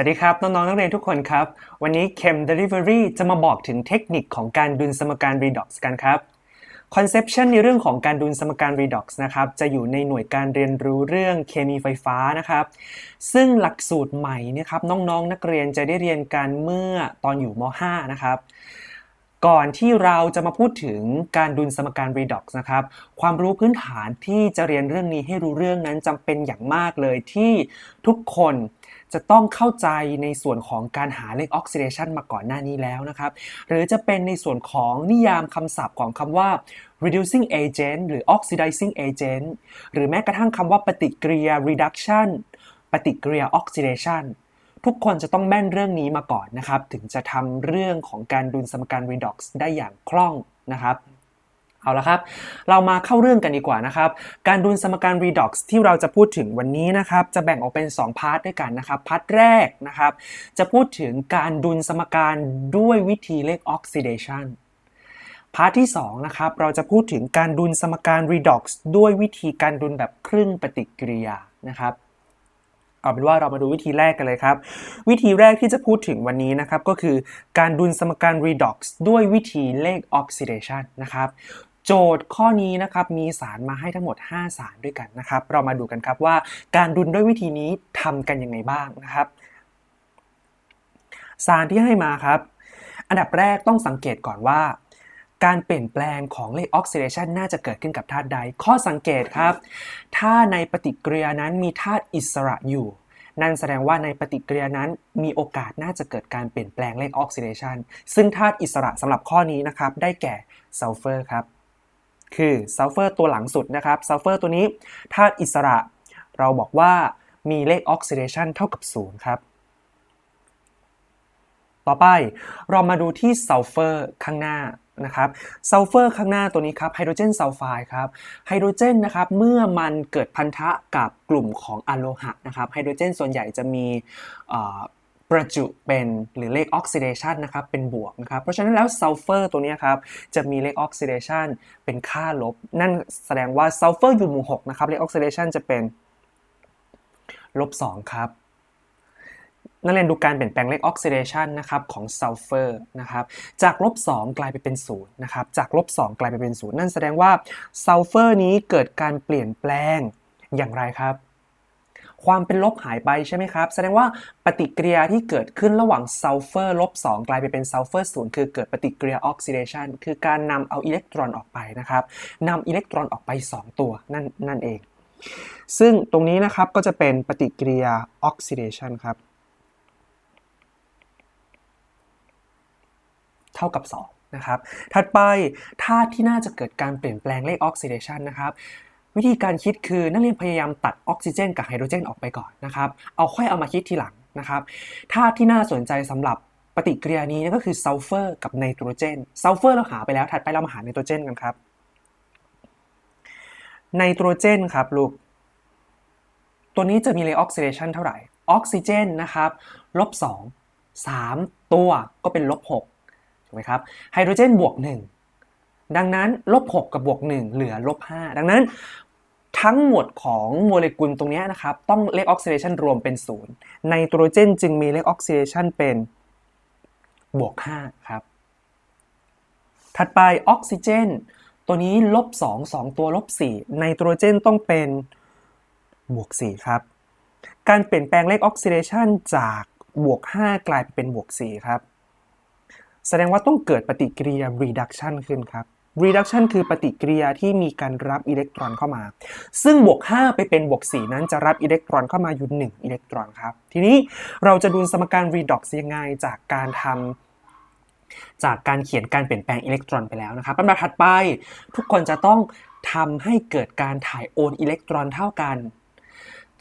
วัสดีครับ น้องๆนักเรียนทุกคนครับ วันนี้ Chem Delivery จะมาบอกถึงเทคนิคของการดุลสมการ redox กันครับ Conception ในเรื่องของการดุลสมการ redox นะครับ จะอยู่ในหน่วยการเรียนรู้เรื่องเคมีไฟฟ้านะครับ ซึ่งหลักสูตรใหม่นะครับน้องๆนักเรียนจะได้เรียนกันเมื่อตอนอยู่ม .5 นะครับก่อนที่เราจะมาพูดถึงการดุลสมการ redox นะครับ ความรู้พื้นฐานที่จะเรียนเรื่องนี้ให้รู้เรื่องนั้นจำเป็นอย่างมากเลยที่ทุกคน จะต้องเข้าใจในส่วนของการหาเลขออกซิเดชันมาก่อนหน้านี้แล้วนะครับ หรือจะเป็นในส่วนของนิยามคำศัพท์ของคำว่า reducing agent หรือ oxidizing agent หรือแม้กระทั่งคำว่าปฏิกิริยา reduction ปฏิกิริยา oxidation ทุกคนจะต้องแม่นเรื่องนี้มาก่อนนะครับ ถึงจะทำเรื่องของการดุลสมการ redox ได้อย่างคล่องนะครับ เอาละครับ เรามาเข้าเรื่องกันดีกว่านะครับ การดุลสมการ redox ที่เราจะพูดถึงวันนี้นะครับ จะแบ่งออกเป็น 2 พาร์ทด้วยกันนะครับ พาร์ทแรกนะครับ จะพูดถึงการดุลสมการด้วยวิธีเลข oxidation พาร์ทที่2นะครับ เราจะพูดถึงการดุลสมการ redox ด้วยวิธีการดุลแบบครึ่งปฏิกิริยานะครับ เอาเป็นว่าเรามาดูวิธีแรกกันเลยครับ วิธีแรกที่จะพูดถึงวันนี้นะครับ ก็คือการดุลสมการ redox ด้วยวิธีเลข oxidation นะครับโจทย์ข้อนี้นะครับมีสารมาให้ทั้งหมด 5 สารด้วยกันนะครับ เรามาดูกันครับว่าการดุลด้วยวิธีนี้ทำกันยังไงบ้างนะครับ สารที่ให้มาครับ อันดับแรกต้องสังเกตก่อนว่า การเปลี่ยนแปลงของเลขออกซิเดชันน่าจะเกิดขึ้นกับธาตุใด ข้อสังเกตครับ ถ้าในปฏิกิริยานั้นมีธาตุอิสระอยู่ นั่นแสดงว่าในปฏิกิริยานั้นมีโอกาสน่าจะเกิดการเปลี่ยนแปลงเลขออกซิเดชันซึ่งธาตุอิสระสำหรับข้อนี้นะครับ ได้แก่ซัลเฟอร์ครับ คือซัลเฟอร์ตัวหลังสุดนะครับซัลเฟอร์ตัวนี้ธาตุอิสระ เราบอกว่ามีเลขออกซิเดชันเท่ากับ0ครับต่อไปเรามาดูที่ซัลเฟอร์ข้างหน้า นะครับซัลเฟอร์ข้างหน้าตัวนี้ครับไฮโดรเจนซัลไฟด์ครับไฮโดรเจนนะครับเมื่อมันเกิดพันธะกับกลุ่มของอะโลหะนะครับไฮโดรเจนส่วนใหญ่จะมีประจุเป็นหรือเลขออกซิเดชันนะครับเป็นบวกนะครับเพราะฉะนั้นแล้วซัลเฟอร์ตัวนี้ครับจะมีเลขออกซิเดชันเป็นค่าลบ นั่นแสดงว่าซัลเฟอร์อยู่หมู่6นะครับเลขออกซิเดชันจะเป็นลบ2ครับ นักเรียนดูการเปลี่ยนแปลงเลขออกซิเดชันนะครับของซัลเฟอร์นะครับจากลบ2กลายไปเป็น0นะครับจากลบ2กลายไปเป็น0นั่นแสดงว่าซัลเฟอร์นี้เกิดการเปลี่ยนแปลงอย่างไรครับ ความเป็นลบหายไปใช่ไหมครับ แสดงว่าปฏิกิริยาที่เกิดขึ้นระหว่างซัลเฟอร์ลบ2กลายไปเป็นซัลเฟอร์0คือเกิดปฏิกิริยาออกซิเดชันคือการนำเอาอิเล็กตรอนออกไปนะครับนำอิเล็กตรอนออกไป 2 ตัวนั่นนั่นเองซึ่งตรงนี้นะครับก็จะเป็นปฏิกิริยาออกซิเดชันครับ เท่ากับ 2 นะครับ ถัดไปธาตุที่น่าจะเกิดการเปลี่ยนแปลงเลขออกซิเดชันนะครับวิธีการคิดคือนักเรียนพยายามตัดออกซิเจนกับไฮโดรเจนออกไปก่อนนะครับเอาค่อยเอามาคิดทีหลังนะครับธาตุที่น่าสนใจสำหรับปฏิกิริยานี้ก็คือซัลเฟอร์กับไนโตรเจนซัลเฟอร์เราหาไปแล้วถัดไปเรามาหาไนโตรเจนกันครับไนโตรเจนครับลูกตัวนี้จะมีเลขออกซิเดชันเท่าไหร่ออกซิเจนนะครับลบ2 3 ตัวก็เป็นลบ6 ถูกไหมครับไฮโดรเจนบวก 1 ดังนั้นลบ6กับบวก 1 เหลือลบ5ดังนั้นทั้งหมดของโมเลกุลตรงนี้นะครับ ต้องเลขออกซิเดชันรวมเป็น 0 ไนโตรเจนจึงมีเลขออกซิเดชันเป็นบวก5ครับ ถัดไปออกซิเจน ตัวนี้ลบ2 2 ตัวลบ4ไนโตรเจนต้องเป็นบวก4ครับ การเปลี่ยนแปลงเลขออกซิเดชันจากบวก5กลายเป็นบวก4ครับ แสดงว่าต้องเกิดปฏิกิริยา reduction ขึ้นครับ reduction คือปฏิกิริยาที่มีการรับอิเล็กตรอนเข้ามา ซึ่งบวก 5 ไปเป็นบวก 4 นั้นจะรับอิเล็กตรอนเข้ามาอยู่ 1 อิเล็กตรอนครับ ทีนี้เราจะดูสมการ redox ยังไงจากการทำจากการเขียนการเปลี่ยนแปลงอิเล็กตรอนไปแล้วนะครับลำดับถัดไปทุกคนจะต้องทำให้เกิดการถ่ายโอนอิเล็กตรอนเท่ากัน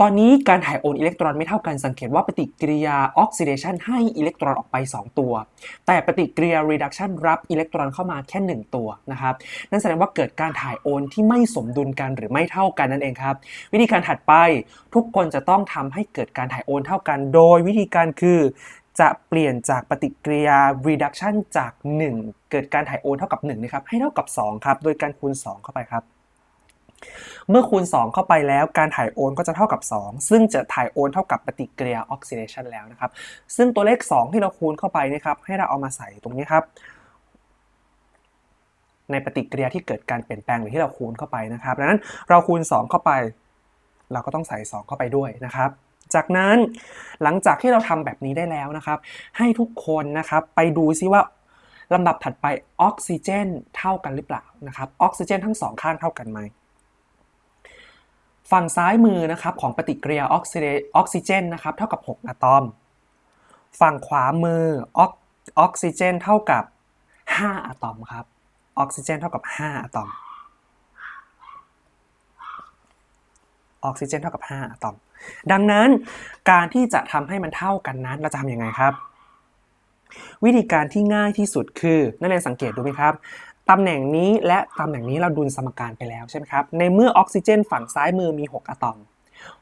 ตอนนี้การถ่ายโอนอิเล็กตรอนไม่เท่ากันสังเกตว่าปฏิกิริยาออกซิเดชันให้อิเล็กตรอนออกไป 2 ตัว แต่ปฏิกิริยา reduction รับอิเล็กตรอนเข้ามาแค่ 1 ตัวนะครับนั่นแสดงว่าเกิดการถ่ายโอนที่ไม่สมดุลกันหรือไม่เท่ากันนั่นเองครับ วิธีการถัดไปทุกคนจะต้องทำให้เกิดการถ่ายโอนเท่ากัน โดยวิธีการคือจะเปลี่ยนจากปฏิกิริยา reduction จาก 1 เกิดการถ่ายโอนเท่ากับ1นะครับให้เท่ากับ 2 ครับ โดยการคูณ 2 เข้าไปครับ เมื่อคูณ 2 เข้าไปแล้วการถ่ายโอนก็จะเท่ากับ 2 ซึ่งจะถ่ายโอนเท่ากับปฏิกิริยาออกซิเดชันแล้วนะครับ ซึ่งตัวเลข 2 ที่เราคูณเข้าไปนะครับให้เราเอามาใส่ตรงนี้ครับ ในปฏิกิริยาที่เกิดการเปลี่ยนแปลงหรือที่เราคูณเข้าไปนะครับดังนั้นเราคูณ 2 เข้าไป เราก็ต้องใส่ 2 เข้าไปด้วยนะครับ จากนั้นหลังจากที่เราทำแบบนี้ได้แล้วนะครับ ให้ทุกคนนะครับไปดูซิว่าลำดับถัดไปออกซิเจน เท่ากันหรือเปล่านะครับออกซิเจน ทั้งสองข้างเท่ากันไหม ฝั่งซ้ายมือนะครับของปฏิกิริยาออกซิเจนนะครับเท่ากับ 6 อะตอม ฝั่งขวามือออกออกซิเจนเท่ากับ 5 อะตอมครับ ออกซิเจนเท่ากับ 5 อะตอม ออกซิเจนเท่ากับ 5 อะตอม ดังนั้นการที่จะทำให้มันเท่ากันนั้นเราจะทำยังไงครับ วิธีการที่ง่ายที่สุดคือนักเรียนสังเกตดูไหมครับ ตำแหน่งนี้และตำแหน่งนี้เราดูลสมการไปแล้วใช่ไหมครับ ในเมื่อออกซิเจน ฝั่งซ้ายมือมี 6 อะตอม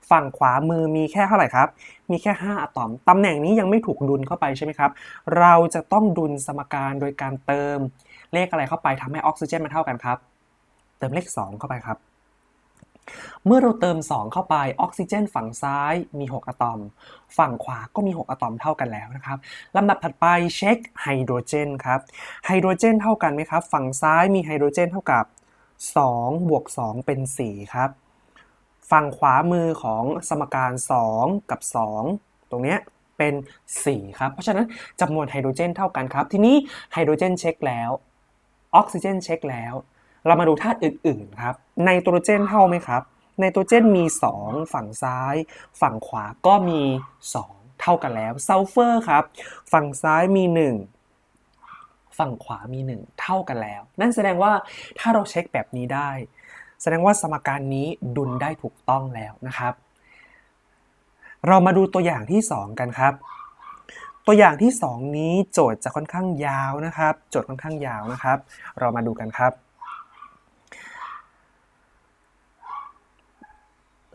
ฝั่งขวามือมีแค่เท่าไหร่ครับ มีแค่ 5 อะตอม ตำแหน่งนี้ยังไม่ถูกดุลเข้าไปใช่ไหมครับ เราจะต้องดุลสมการโดยการเติมเลขอะไรเข้าไปทำให้ออกซิเจนมันเท่ากันครับ เติมเลข 2 เข้าไปครับ เมื่อเราเติม 2 เข้าไปออกซิเจน ฝั่งซ้ายมี 6 อะตอม ฝั่งขวาก็มี 6 อะตอมเท่ากันแล้วนะครับลำดับถัดไปเช็คไฮโดรเจนครับไฮโดรเจนเท่ากันไหมครับ ฝั่งซ้ายมีไฮโดรเจนเท่ากับ2บวก2 เป็น 4 ครับ ฝั่งขวามือของสมการ 2 กับ 2 ตรงเนี้ยเป็น 4 ครับ เพราะฉะนั้นจำนวนไฮโดรเจนเท่ากันครับ ทีนี้ไฮโดรเจนเช็คแล้วออกซิเจนเช็คแล้ว เรามาดูธาตุอื่นๆครับ ไนโตรเจนเท่าไหมครับไนโตรเจนมี 2 ฝั่งซ้าย ฝั่งขวาก็มี 2 เท่ากันแล้วซัลเฟอร์ครับ ฝั่งซ้ายมี 1 ฝั่งขวามี 1 เท่ากันแล้ว นั่นแสดงว่าถ้าเราเช็คแบบนี้ได้ แสดงว่าสมการนี้ดุลได้ถูกต้องแล้วนะครับ เรามาดูตัวอย่างที่ 2 กันครับ ตัวอย่างที่ 2 นี้โจทย์จะค่อนข้างยาวนะครับ โจทย์ค่อนข้างยาวนะครับ เรามาดูกันครับ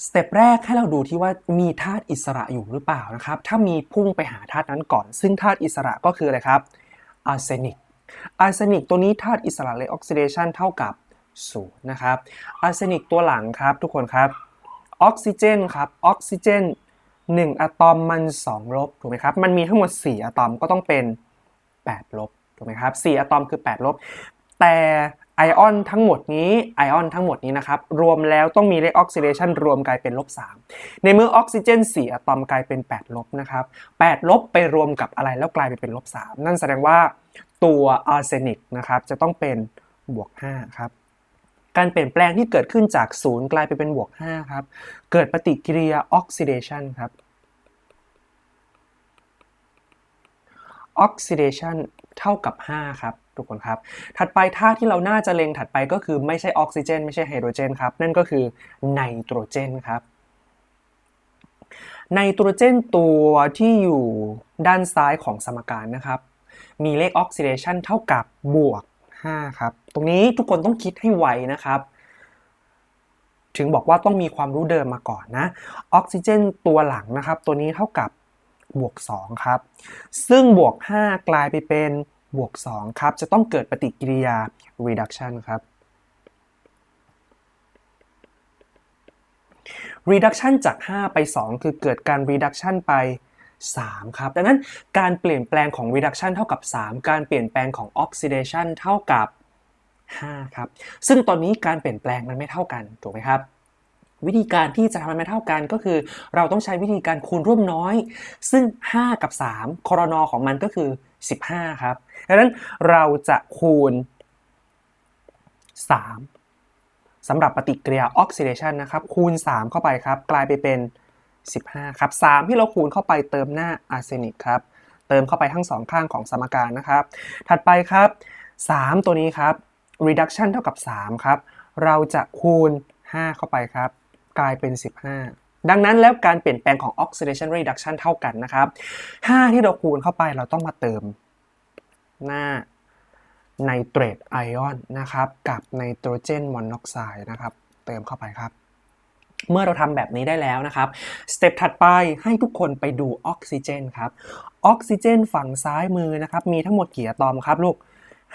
สเต็ปแรกให้เราดูที่ว่ามีธาตุอิสระอยู่หรือเปล่านะครับ ถ้ามีพุ่งไปหาธาตุนั้นก่อน ซึ่งธาตุอิสระก็คืออะไรครับอาร์เซนิกอาร์เซนิกตัวนี้ธาตุอิสระเลยออกซิเดชันเท่ากับ0นะครับอาร์เซนิกตัวหลังครับทุกคนครับออกซิเจนครับออกซิเจน1อะตอมมัน 2 ลบถูกไหมครับมันมีทั้งหมด 4อะตอมก็ต้องเป็น 8 ลบถูกไหมครับ4อะตอมคือ 8 ลบ แต่ ไอออนทั้งหมดนี้ไอออนทั้งหมดนี้นะครับ รวมแล้วต้องมีเลขออกซิเดชันรวมกลายเป็นลบ3ในเมื่อออกซิเจน4อะตอมกลายเป็น 8 ลบนะครับ 8 ลบไปรวมกับอะไรแล้วกลายไปเป็นลบ3นั่นแสดงว่าตัวอาร์เซนิกนะครับจะต้องเป็นบวก5ครับการเปลี่ยนแปลงที่เกิดขึ้นจาก 0 กลายไปเป็นบวก5ครับเกิดปฏิกิริยาออกซิเดชันครับออกซิเดชัน เท่ากับ 5 ครับ ทุกคนครับ ถัดไปท่าที่เราน่าจะเล็งถัดไปก็คือไม่ใช่ออกซิเจน ไม่ใช่ไฮโดรเจนครับ นั่นก็คือไนโตรเจนครับไนโตรเจนตัวที่อยู่ด้านซ้ายของสมการนะครับ มีเลขออกซิเดชันเท่ากับบวก 5 ครับ ตรงนี้ทุกคนต้องคิดให้ไวนะครับถึงบอกว่าต้องมีความรู้เดิมมาก่อนนะ ออกซิเจนตัวหลังนะครับ ตัวนี้เท่ากับบวก 2 ครับ ซึ่งบวก 5 กลายไปเป็น บวก2ครับจะต้องเกิดปฏิกิริยา reduction ครับ reduction จาก 5 ไป 2 คือเกิดการ reduction ไป 3 ครับ ดังนั้นการเปลี่ยนแปลงของ reduction เท่ากับ 3 การเปลี่ยนแปลงของ oxidation เท่ากับ 5 ครับ ซึ่งตอนนี้การเปลี่ยนแปลงมันไม่เท่ากัน ถูกไหมครับ วิธีการที่จะทำให้มันเท่ากันก็คือ เราต้องใช้วิธีการคูณร่วมน้อย ซึ่ง 5 กับ 3คอรนอของมันก็คือ 15 ครับดังนั้นเราจะคูณ 3สำหรับปฏิกิริยาออกซิเดชันนะครับ คูณ 3 เข้าไปครับ กลายไปเป็น 15 ครับ 3 ที่เราคูณเข้าไปเติมหน้าอาร์เซนิกครับ เติมเข้าไปทั้งสองข้างของสมการนะครับ ถัดไปครับ 3 ตัวนี้ครับ reduction เท่ากับ 3 ครับ เราจะคูณ 5 เข้าไปครับ กลายเป็น 15 ดังนั้นแล้วการเปลี่ยนแปลงของ oxidation reduction เท่ากันนะครับ 5 ที่เราคูณเข้าไปเราต้องมาเติมหน้าไนเตรตไอออนนะครับ กับไนโตรเจนมอนอกไซด์นะครับ เติมเข้าไปครับเมื่อเราทำแบบนี้ได้แล้วนะครับ สเต็ปถัดไปให้ทุกคนไปดูออกซิเจนครับ ออกซิเจนฝั่งซ้ายมือนะครับ มีทั้งหมดกี่อะตอมครับลูก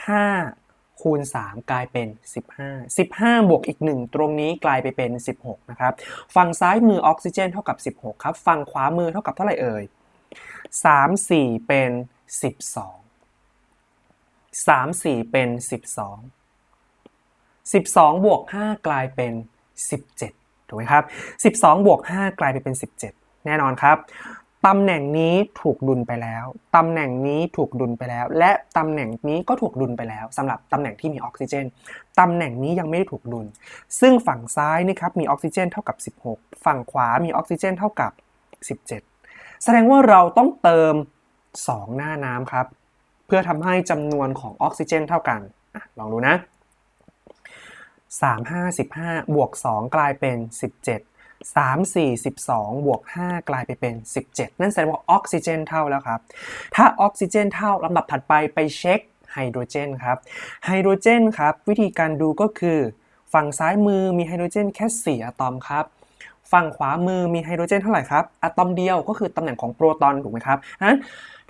5 คูณ 3 กลายเป็น 15 15 บวกอีก 1 ตรงนี้กลายไปเป็น 16 นะครับ ฝั่งซ้ายมือออกซิเจนเท่ากับ 16 ครับ ฝั่งขวามือเท่ากับเท่าไหร่เอ่ย 3 4 เป็น 12 3 4 เป็น 12 12 บวก 5 กลายเป็น 17 ถูกไหมครับ 12 บวก 5 กลายไปเป็น 17 แน่นอนครับ ตำแหน่งนี้ถูกดุลไปแล้ว ตำแหน่งนี้ถูกดุลไปแล้ว และตำแหน่งนี้ก็ถูกดุลไปแล้วสำหรับตำแหน่งที่มีออกซิเจน ตำแหน่งนี้ยังไม่ได้ถูกดุล ซึ่งฝั่งซ้ายนี่ครับมีออกซิเจนเท่ากับ 16 ฝั่งขวามีออกซิเจนเท่ากับ 17 แสดงว่าเราต้องเติม 2 หน้าน้ำครับ เพื่อทำให้จำนวนของออกซิเจนเท่ากันอลองดูนะ3 5 15 บวก 2 กลายเป็น 17 3 4 12 บวก 5 กลายไปเป็น 17 นั่นแสดงว่าออกซิเจนเท่าแล้วครับ ถ้าออกซิเจนเท่าลำดับถัดไปไปเช็คไฮโดรเจนครับ ไฮโดรเจนครับ วิธีการดูก็คือ ฝั่งซ้ายมือมีไฮโดรเจนแค่ 4อะตอมครับฝั่งขวามือมีไฮโดรเจนเท่าไหร่ครับอะตอมเดียวก็คือตำแหน่งของโปรตอนถูกไหมครับนั้น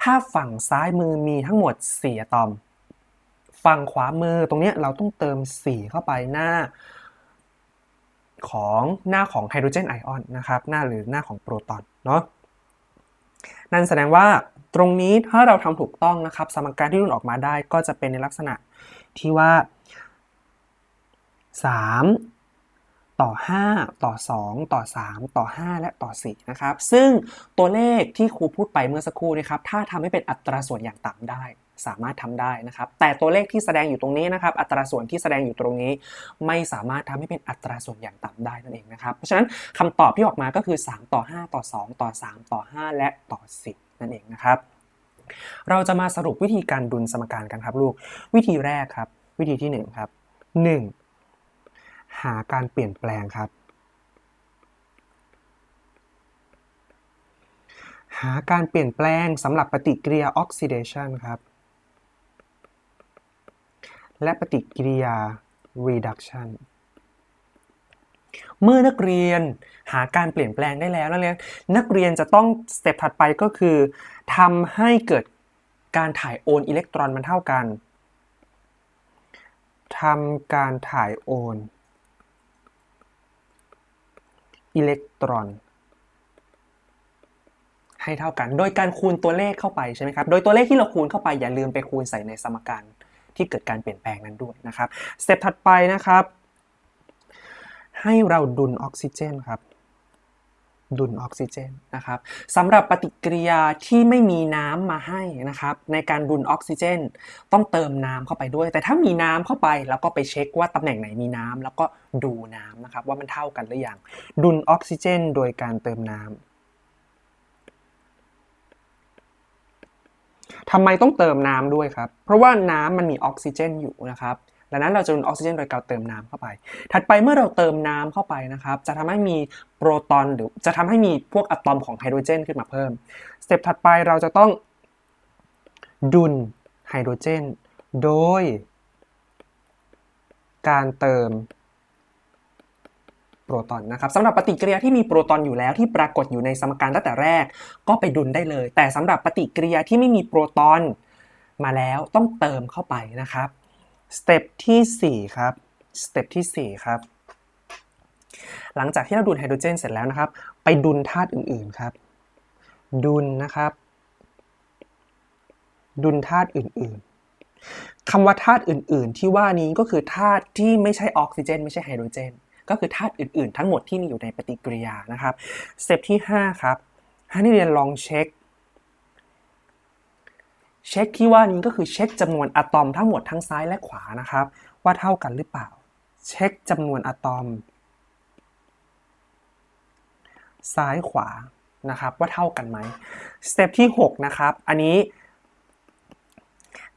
ถ้าฝั่งซ้ายมือมีทั้งหมด 4อะตอม ฝั่งขวามือตรงนี้เราต้องเติม 4 เข้าไปหน้า ของหน้าของไฮโดรเจนไอออนนะครับหน้าหรือหน้าของโปรตอนเนาะนั่นแสดงว่าตรงนี้ถ้าเราทำถูกต้องนะครับ สมการที่รุ่นออกมาได้ก็จะเป็นในลักษณะที่ว่า 3 ต่อ 5 ต่อ 2 ต่อ 3 ต่อ 5 และต่อ 4 นะครับ ซึ่งตัวเลขที่ครูพูดไปเมื่อสักครู่นะครับ ถ้าทำให้เป็นอัตราส่วนอย่างต่ำได้ สามารถทำได้นะครับ แต่ตัวเลขที่แสดงอยู่ตรงนี้นะครับ อัตราส่วนที่แสดงอยู่ตรงนี้ ไม่สามารถทำให้เป็นอัตราส่วนอย่างต่ำได้นั่นเองนะครับ เพราะฉะนั้นคำตอบที่ออกมาก็คือ 3 ต่อ 5 ต่อ 2 ต่อ 3 ต่อ 5 และต่อ 10 นั่นเองนะครับ เราจะมาสรุปวิธีการดุลสมการกันครับลูก วิธีแรกครับ วิธีที่ 1 ครับ 1. หาการเปลี่ยนแปลงครับ หาการเปลี่ยนแปลงสำหรับปฏิกิริยาออกซิเดชันครับ และปฏิกิริยา reduction เมื่อนักเรียนหาการเปลี่ยนแปลงได้แล้วนักเรียนนักเรียนจะต้องสเต็ปถัดไปก็คือทำให้เกิดการถ่ายโอนอิเล็กตรอนมันเท่ากันทำการถ่ายโอนอิเล็กตรอน ให้เท่ากัน โดยการคูณตัวเลขเข้าไปใช่ไหมครับ โดยตัวเลขที่เราคูณเข้าไปอย่าลืมไปคูณใส่ในสมการ ที่เกิดการเปลี่ยนแปลงนั้นด้วยนะครับสเต็ปถัดไปนะครับ ให้เราดุลออกซิเจนครับดุลออกซิเจนนะครับสำหรับปฏิกิริยาที่ไม่มีน้ำมาให้นะครับในการดุลออกซิเจน ต้องเติมน้ำเข้าไปด้วย แต่ถ้ามีน้ำเข้าไปแล้วก็ไปเช็คว่าตำแหน่งไหนมีน้ำแล้วก็ดูน้ำนะครับว่ามันเท่ากันหรือยังดุลออกซิเจน โดยการเติมน้ำ ทำไมต้องเติมน้ำด้วยครับ เพราะว่าน้ำมันมีออกซิเจนอยู่นะครับดังนั้นเราจะดุลออกซิเจนโดยการเติมน้ำเข้าไป ถัดไปเมื่อเราเติมน้ำเข้าไปนะครับ จะทำให้มีโปรตอนหรือจะทำให้มีพวกอะตอมของไฮโดรเจนขึ้นมาเพิ่ม สเต็ปถัดไปเราจะต้องดุลไฮโดรเจน โดย การเติม โปรตอนนะครับสำหรับปฏิกิริยาที่มีโปรตอนอยู่แล้วที่ปรากฏอยู่ในสมการตั้งแต่แรก ก็ไปดุลได้เลย แต่สำหรับปฏิกิริยาที่ไม่มีโปรตอนมาแล้วต้องเติมเข้าไปนะครับสเต็ปที่4ครับสเต็ปที่4ครับหลังจากที่เราดุลไฮโดรเจนเสร็จแล้วนะครับ ไปดุลธาตุอื่นๆครับ ดุลนะครับ ดุลธาตุอื่นๆคำว่าธาตุอื่นๆ ที่ว่านี้ก็คือธาตุที่ไม่ใช่ออกซิเจน ไม่ใช่ไฮโดรเจน ก็คือธาตุอื่นๆ ทั้งหมดที่มีอยู่ในปฏิกิริยานะครับสเต็ปที่ 5 ครับให้นักเรียนลองเช็ค เช็คที่ว่านี้ก็คือเช็คจำนวนอะตอมทั้งหมดทั้งซ้ายและขวานะครับ ว่าเท่ากันหรือเปล่า เช็คจำนวนอะตอม ซ้ายขวานะครับว่าเท่ากันไหมสเต็ปที่ 6 นะครับ อันนี้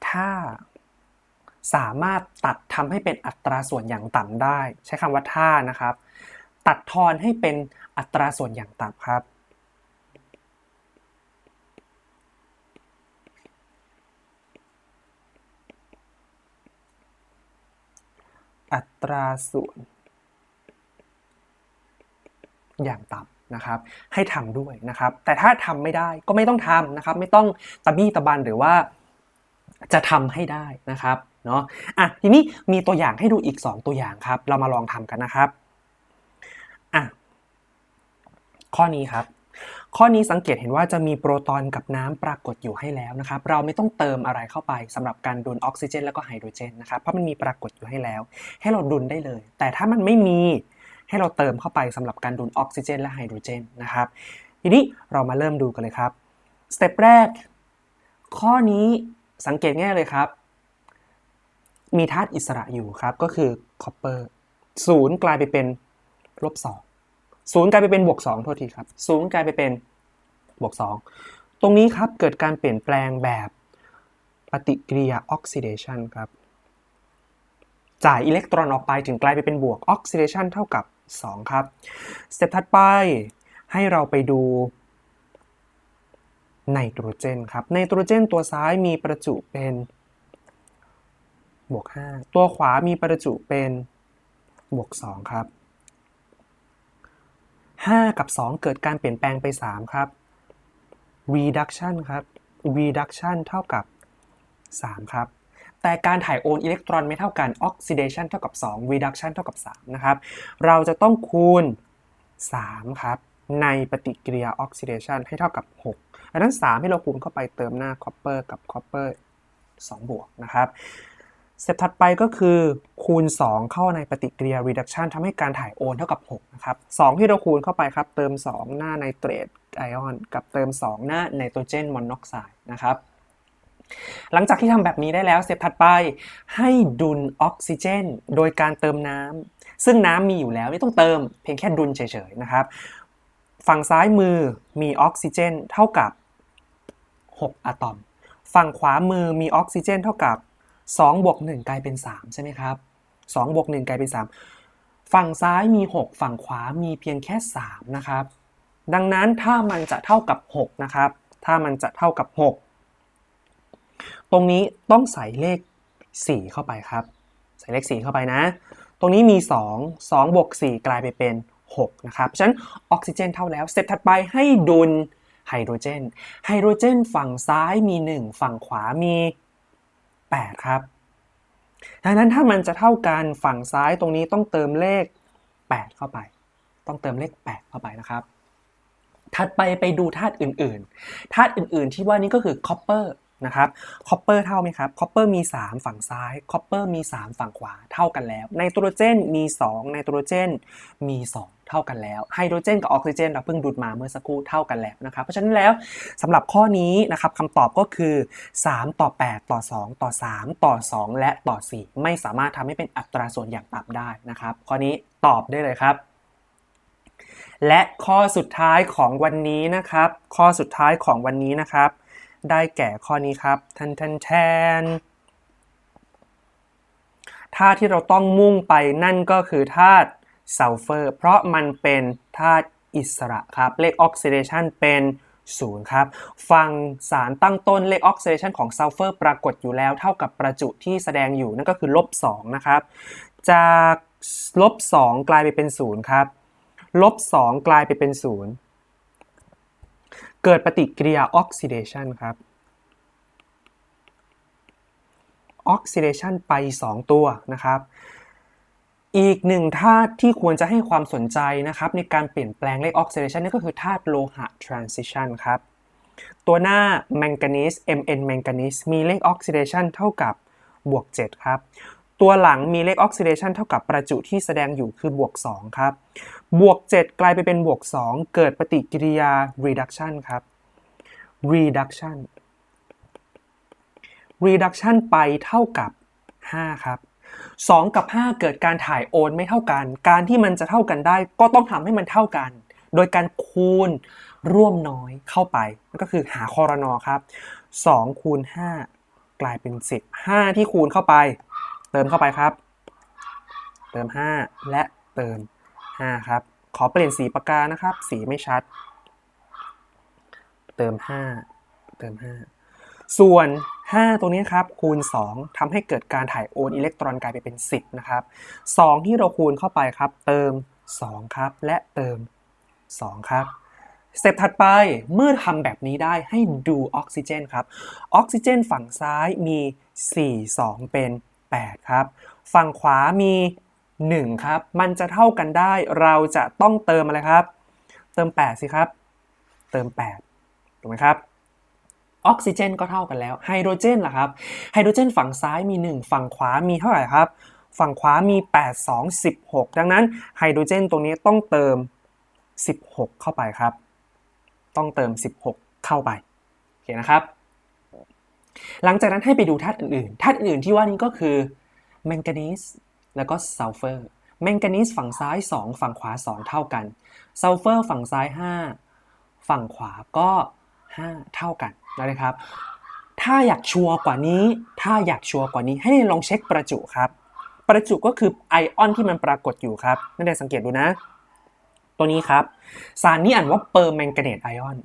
ถ้า สามารถตัดทำให้เป็นอัตราส่วนอย่างต่ำได้ ใช้คำว่าถ้านะครับ ตัดทอนให้เป็นอัตราส่วนอย่างต่ำครับ อัตราส่วน อย่างต่ำนะครับให้ทำด้วยนะครับ แต่ถ้าทำไม่ได้ก็ไม่ต้องทำนะครับ ไม่ต้องตะบี้ตะบันหรือว่า จะทำให้ได้นะครับเนาะอะทีนี้มีตัวอย่างให้ดูอีก 2 ตัวอย่างครับ เรามาลองทำกันนะครับอะข้อนี้ครับ ข้อนี้สังเกตเห็นว่าจะมีโปรตอนกับน้ำปรากฏอยู่ให้แล้วนะครับ เราไม่ต้องเติมอะไรเข้าไปสำหรับการดุลออกซิเจน แล้วก็ไฮโดรเจนนะครับเพราะมันมีปรากฏอยู่ให้แล้ว ให้เราดุลได้เลย แต่ถ้ามันไม่มีให้เราเติมเข้าไปสำหรับการดุลออกซิเจน และไฮโดรเจนนะครับ ทีนี้เรามาเริ่มดูกันเลยครับสเต็ปแรก ข้อนี้ สังเกตง่ายเลยครับ มีธาตุอิสระอยู่ครับก็คือคอปเปอร์ศูนย์กลายไปเป็นลบสองศูนย์กลายไปเป็นบวกสองโทษทีครับศูนย์กลายไปเป็นบวกสองตรงนี้ครับเกิดการเปลี่ยนแปลงแบบปฏิกิริยาออกซิเดชันครับจ่ายอิเล็กตรอนออกไปถึงกลายไปเป็นบวกออกซิเดชันเท่ากับ 2 ครับ สเต็ปถัดไปให้เราไปดู ไนโตรเจนครับไนโตรเจนตัวซ้ายมีประจุเป็นบวก5ตัวขวามีประจุเป็นบวก2ครับ 5 กับ 2 เกิดการเปลี่ยนแปลงไป 3 ครับ reduction ครับ reduction เท่ากับ 3 ครับ แต่การถ่ายโอนอิเล็กตรอนไม่เท่ากัน oxidation เท่ากับ 2 reduction เท่ากับ 3 นะครับ เราจะต้องคูณ 3 ครับ ในปฏิกิริยา oxidation ให้เท่ากับ 6 อันนั้น 3 ให้เราคูณเข้าไปเติมหน้า copper กับ copper 2 บวกนะครับสเต็ปถัดไปก็คือคูณ 2 เข้าในปฏิกิริยา reduction ทำให้การถ่ายโอนเท่ากับ6นะครับ2ที่เราคูณเข้าไปครับ เติม 2 หน้าไนเตรตไอออนกับเติม 2 หน้าไนโตรเจนมอนอกไซด์นะครับหลังจากที่ทำแบบนี้ได้แล้วสเต็ปถัดไปให้ดุลออกซิเจน โดยการเติมน้ำซึ่งน้ำมีอยู่แล้วไม่ต้องเติมเพียงแค่ดุลเฉยๆนะครับ ฝั่งซ้ายมือมีออกซิเจน เท่ากับ 6 อะตอม ฝั่งขวามือมีออกซิเจนเท่ากับ2บวก1กลายเป็น 3 ใช่ไหมครับ2บวก1กลายเป็น 3 ฝั่งซ้ายมี 6 ฝั่งขวามีเพียงแค่ 3 นะครับ ดังนั้นถ้ามันจะเท่ากับ 6 นะครับ ถ้ามันจะเท่ากับ 6 ตรงนี้ต้องใส่เลข 4 เข้าไปครับ ใส่เลข 4 เข้าไปนะ ตรงนี้มี 2 2บวก4กลายไปเป็น 6 นะครับ ฉะนั้นออกซิเจนเท่าแล้วสเต็ปถัดไปให้ดุล ไฮโดรเจน ไฮโดรเจนฝั่งซ้ายมี 1 ฝั่งขวามี 8 ครับ ดังนั้นถ้ามันจะเท่ากันฝั่งซ้ายตรงนี้ต้องเติมเลข 8 เข้าไป ต้องเติมเลข 8 เข้าไปนะครับ ถัดไปไปดูธาตุอื่นๆ ธาตุอื่นๆที่ว่านี้ก็คือคอปเปอร์ นะครับคอปเปอร์เท่าไหมครับคอปเปอร์มี 3 ฝั่งซ้ายคอปเปอร์มี 3 ฝั่งขวาเท่ากันแล้วไนโตรเจนมี 2 ไนโตรเจนมี 2 เท่ากันแล้วไฮโดรเจนกับออกซิเจนเราเพิ่งดูดมาเมื่อสักครู่เท่ากันแล้วนะครับเพราะฉะนั้นแล้วสำหรับข้อนี้นะครับคำตอบก็คือ 3 ต่อ 8 ต่อ 2 ต่อ 3 ต่อ 2 และต่อ 4 ไม่สามารถทำให้เป็นอัตราส่วนอย่างต่ำได้นะครับข้อนี้ตอบได้เลยครับและข้อสุดท้ายของวันนี้นะครับ ข้อสุดท้ายของวันนี้นะครับ ได้แก่ข้อนี้ครับทันทันแทนธาตุที่เราต้องมุ่งไปนั่นก็คือธาตุซัลเฟอร์ เพราะมันเป็นธาตุอิสระครับเลขออกซิเดชันเป็น0ครับฟังสารตั้งต้นเลขออกซิเดชันของซัลเฟอร์ปรากฏอยู่แล้วเท่ากับประจุที่แสดงอยู่นั่นก็คือลบ2นะครับ จากลบ2กลายไปเป็น0ครับลบ2กลายไปเป็น0 เกิดปฏิกิริยาออกซิเดชันครับออกซิเดชันไป 2 ตัวนะครับ อีกหนึ่งธาตุที่ควรจะให้ความสนใจนะครับในการเปลี่ยนแปลงเลขออกซิเดชันนั่นก็คือธาตุโลหะ transition ครับ ตัวหน้าแมงกานีส Mn แมงกานีสมีเลขออกซิเดชันเท่ากับบวก7ครับ ตัวหลังมีเลขออกซิเดชันเท่ากับประจุที่แสดงอยู่คือบวก2ครับ บวก 7 กลายไปเป็นบวก 2 เกิดปฏิกิริยา reduction ครับ reduction reduction ไปเท่ากับ 5 ครับ 2 กับ 5 เกิดการถ่ายโอนไม่เท่ากัน การที่มันจะเท่ากันได้ก็ต้องทำให้มันเท่ากัน โดยการคูณร่วมน้อยเข้าไปนั่นก็คือหาคอรนอครับ 2 คูณ 5 กลายเป็น 10 5 ที่คูณเข้าไป เติมเข้าไปครับ เติม 5 และเติม 5 ครับ ขอเปลี่ยนสีปากกานะครับ สีไม่ชัด เติม 5 เติม 5 ส่วน 5 ตรงนี้ครับ คูณ 2ทำให้เกิดการถ่ายโอนอิเล็กตรอนกลายไปเป็น 10 นะครับ 2 ที่เราคูณเข้าไปครับ เติม 2 ครับ และเติม 2 ครับสเต็ปถัดไปเมื่อทำแบบนี้ได้ให้ดูออกซิเจนครับ ออกซิเจนฝั่งซ้ายมี 4 2 เป็น 8 ครับ ฝั่งขวามี 1 ครับ มันจะเท่ากันได้เราจะต้องเติมอะไรครับ เติม 8 สิครับ เติม 8 ถูกไหมครับออกซิเจนก็เท่ากันแล้วไฮโดรเจนล่ะครับไฮโดรเจนฝั่งซ้ายมี 1 ฝั่งขวามีเท่าไหร่ครับ ฝั่งขวามี 8 2 16 ดังนั้นไฮโดรเจนตรงนี้ต้องเติม 16 เข้าไปครับ ต้องเติม 16 เข้าไปโอเคนะครับ หลังจากนั้นให้ไปดูธาตุอื่นๆธาตุอื่นที่ว่านี้ก็คือแมงกานีส แล้วก็ซัลเฟอร์แมงกานีสฝั่งซ้าย 2 ฝั่งขวา 2 เท่ากันซัลเฟอร์ฝั่งซ้าย 5 ฝั่งขวาก็ 5 เท่ากันนะครับ ถ้าอยากชัวร์กว่านี้ ถ้าอยากชัวร์กว่านี้ให้ลองเช็คประจุครับ ประจุก็คือไอออนที่มันปรากฏอยู่ครับนั่นเองสังเกตดูนะ ตัวนี้ครับ สารนี้อ่านว่าเปอร์แมงกาเนตไอออน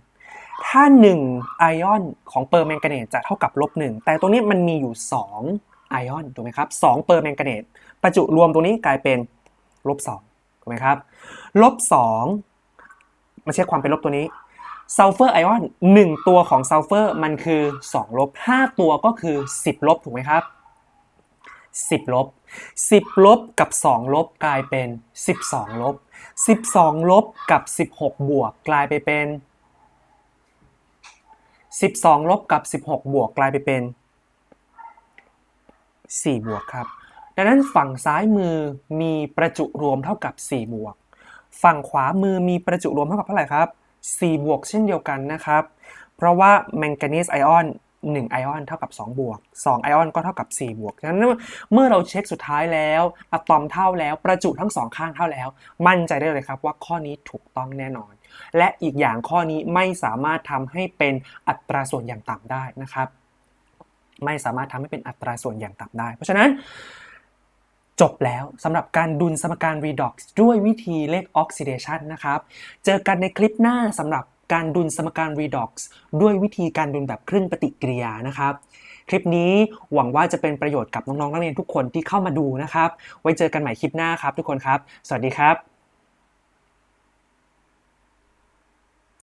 ถ้า1ไอออนของเปอร์แมงกาเนตจะเท่ากับลบ1แต่ตรงนี้มันมีอยู่ 2 ไอออนถูกไหมครับ2เปอร์แมงกาเนตประจุรวมตรงนี้กลายเป็นลบ2ถูกไหมครับลบ2มาเช็คความเป็นลบตัวนี้ซัลเฟอร์ไอออน1ตัวของซัลเฟอร์มันคือ 2 ลบ 5 ตัวก็คือ 10 ลบถูกไหมครับ 10 ลบ 10 ลบกับ 2 ลบกลายเป็น 12 ลบ 12 ลบกับ 16 บวกกลายไปเป็น 12 ลบกับ 16 บวกกลายไปเป็น 4 บวกครับ ดังนั้นฝั่งซ้ายมือมีประจุรวมเท่ากับ 4 บวก ฝั่งขวามือมีประจุรวมเท่ากับเท่าไหร่ครับ 4 บวกเช่นเดียวกันนะครับ เพราะว่าแมงกานีสไอออน1ไอออนเท่ากับ 2 บวก 2 ไอออนก็เท่ากับ 4 บวกดังนั้นเมื่อเราเช็คสุดท้ายแล้ว อะตอมเท่าแล้ว ประจุทั้งสองข้างเท่าแล้ว มั่นใจได้เลยครับว่าข้อนี้ถูกต้องแน่นอน และอีกอย่างข้อนี้ไม่สามารถทำให้เป็นอัตราส่วนอย่างต่ำได้นะครับ ไม่สามารถทำให้เป็นอัตราส่วนอย่างต่ำได้ เพราะฉะนั้น จบแล้วสำหรับการดุลสมการ redox ด้วยวิธีเลข oxidation นะครับ เจอกันในคลิปหน้าสำหรับการดุลสมการ redox ด้วยวิธีการดุลแบบครึ่งปฏิกิริยานะครับ คลิปนี้หวังว่าจะเป็นประโยชน์กับน้องๆนักเรียนทุกคนที่เข้ามาดูนะครับ ไว้เจอกันใหม่คลิปหน้าครับทุกคนครับ สวัสดีครับ